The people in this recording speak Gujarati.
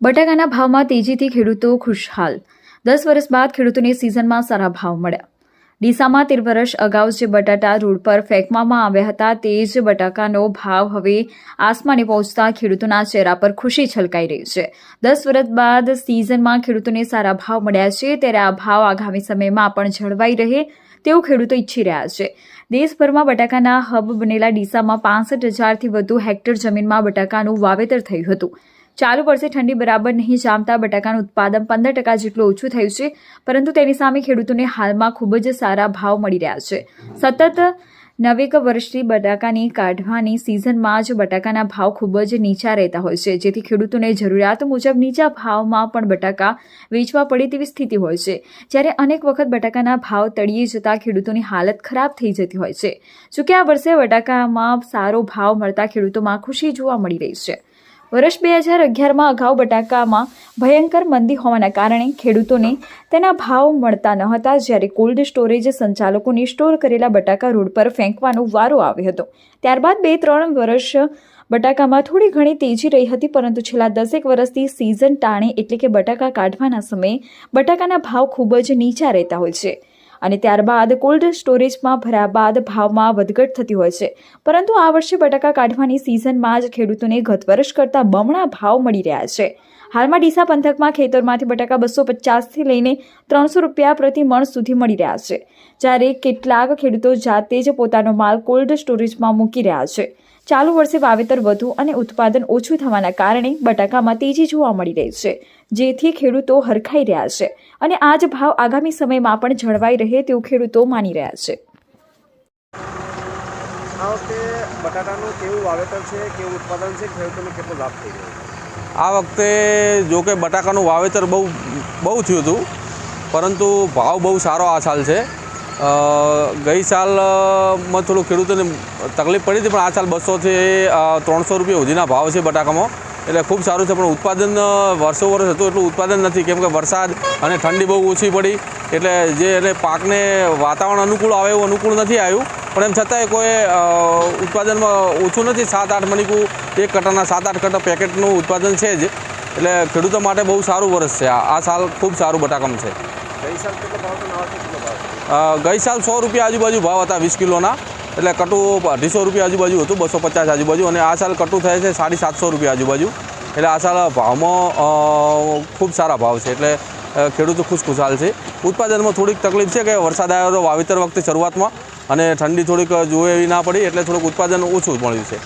બટાકાના ભાવમાં તેજીથી ખેડૂતો ખુશહાલ. દસ વર્ષ બાદ ખેડૂતોને સિઝનમાં સારા ભાવ મળ્યા. ડીસામાં તેર વર્ષ અગાઉ જે બટાટા રોડ પર ફેંકવામાં આવ્યા હતા, તે જ બટાકાનો ભાવ હવે આસમાને પહોંચતા ખેડૂતોના ચહેરા પર ખુશી છલકાઈ રહી છે. દસ વર્ષ બાદ સિઝનમાં ખેડૂતોને સારા ભાવ મળ્યા છે, ત્યારે આ ભાવ આગામી સમયમાં પણ જળવાઈ રહે તેવું ખેડૂતો ઈચ્છી રહ્યા છે. દેશભરમાં બટાકાના હબ બનેલા ડીસામાં પાંસઠ હજારથી વધુ હેક્ટર જમીનમાં બટાકાનું વાવેતર થયું હતું. ચાલુ વર્ષે ઠંડી બરાબર નહીં જામતા બટાકાનું ઉત્પાદન પંદર ટકા જેટલું ઓછું થયું છે, પરંતુ તેની સામે ખેડૂતોને હાલમાં ખૂબ જ સારા ભાવ મળી રહ્યા છે. સતત નવેક વર્ષથી બટાકાની કાઢવાની સિઝનમાં જ બટાકાના ભાવ ખૂબ જ નીચા રહેતા હોય છે, જેથી ખેડૂતોને જરૂરિયાત મુજબ નીચા ભાવમાં પણ બટાકા વેચવા પડે તેવી સ્થિતિ હોય છે. જ્યારે અનેક વખત બટાકાના ભાવ તળિયે જતા ખેડૂતોની હાલત ખરાબ થઈ જતી હોય છે, જોકે આ વર્ષે બટાકામાં સારો ભાવ મળતા ખેડૂતોમાં ખુશી જોવા મળી રહી છે. વર્ષ બે હજાર અગિયારમાં અગાઉ બટાકામાં ભયંકર મંદી હોવાના કારણે ખેડૂતોને તેના ભાવ મળતા ન હતા. જ્યારે કોલ્ડ સ્ટોરેજ સંચાલકોને સ્ટોર કરેલા બટાકા રોડ પર ફેંકવાનો વારો આવ્યો હતો. ત્યારબાદ બે ત્રણ વર્ષ બટાકામાં થોડી ઘણી તેજી રહી હતી, પરંતુ છેલ્લા દસેક વર્ષથી સિઝન ટાણે એટલે કે બટાકા કાઢવાના સમયે બટાકાના ભાવ ખૂબ જ નીચા રહેતા હોય છે. અને ત્યારબાદ કોલ્ડ સ્ટોરેજમાં ભર્યા બાદ ભાવમાં વધઘટ થતી હોય છે. પરંતુ આ વર્ષે બટાકા કાઢવાની સિઝનમાં જ ખેડૂતોને ગત વર્ષ કરતાં બમણા ભાવ મળી રહ્યા છે. હાલમાં ડીસા પંથકમાં ખેતરમાંથી બટાકા બસો પચાસથી લઈને ત્રણસો રૂપિયા પ્રતિ મણ સુધી મળી રહ્યા છે. જ્યારે કેટલાક ખેડૂતો જાતે જ પોતાનો માલ કોલ્ડ સ્ટોરેજમાં મૂકી રહ્યા છે. ચાલુ વર્ષે વાવેતર વધુ અને ઉત્પાદન ઓછું થવાના કારણે બટાકામાં તેજી જોવા મળી રહી છે. જેથી ખેડૂતો હરખાઈ રહ્યા છે અને આ જ ભાવ આગામી સમયમાં પણ જળવાઈ રહે તેવું ખેડૂતો માની રહ્યા છે. આ વખતે બટાટાનું કેવું વાવેતર છે કેવું ઉત્પાદન છે ખેડૂતોને કેટલો લાભ થઈ રહ્યો આ વખતે જો કે બટાકાનું વાવેતર બહુ બહુ થયું હતું પરંતુ ભાવ બહુ સારો આ સાલ છે. ગઈ સાલમાં થોડું ખેડૂતોને તકલીફ પડી હતી, પણ આ સાલ બસોથી ત્રણસો રૂપિયા સુધીના ભાવ છે બટાકામાં. એટલે ખૂબ સારું છે, પણ ઉત્પાદન વર્ષો વર્ષ હતું એટલું ઉત્પાદન નથી. કેમ કે વરસાદ અને ઠંડી બહુ ઓછી પડી. એટલે જે એને પાકને વાતાવરણ અનુકૂળ આવે એવું અનુકૂળ નથી આવ્યું. પણ એમ છતાંય કોઈ ઉત્પાદનમાં ઓછું નથી. સાત આઠ મણિકું, એક કટાના સાત આઠ કટા પેકેટનું ઉત્પાદન છે જ. એટલે ખેડૂતો માટે બહુ સારું વર્ષ છે. આ સાલ ખૂબ સારું બટાકામાં છે. ગઈ સાલ કેટલો ભાવ ગઈ સાલ સો રૂપિયા આજુબાજુ ભાવ હતા વીસ કિલોના. એટલે કટું અઢીસો રૂપિયા આજુબાજુ હતું, બસો પચાસ આજુબાજુ. અને આ સાલ કટુ થાય છે સાડી સાતસો રૂપિયા આજુબાજુ. એટલે આ સાલ ભાવમાં ખૂબ સારા ભાવ છે. એટલે ખેડૂતો ખુશખુશાલ છે. ઉત્પાદનમાં થોડીક તકલીફ છે કે વરસાદ આવ્યો તો વાવેતર વખતે શરૂઆતમાં અને ઠંડી થોડીક જોવે એવી ના પડી, એટલે થોડુંક ઉત્પાદન ઓછું મળ્યું છે.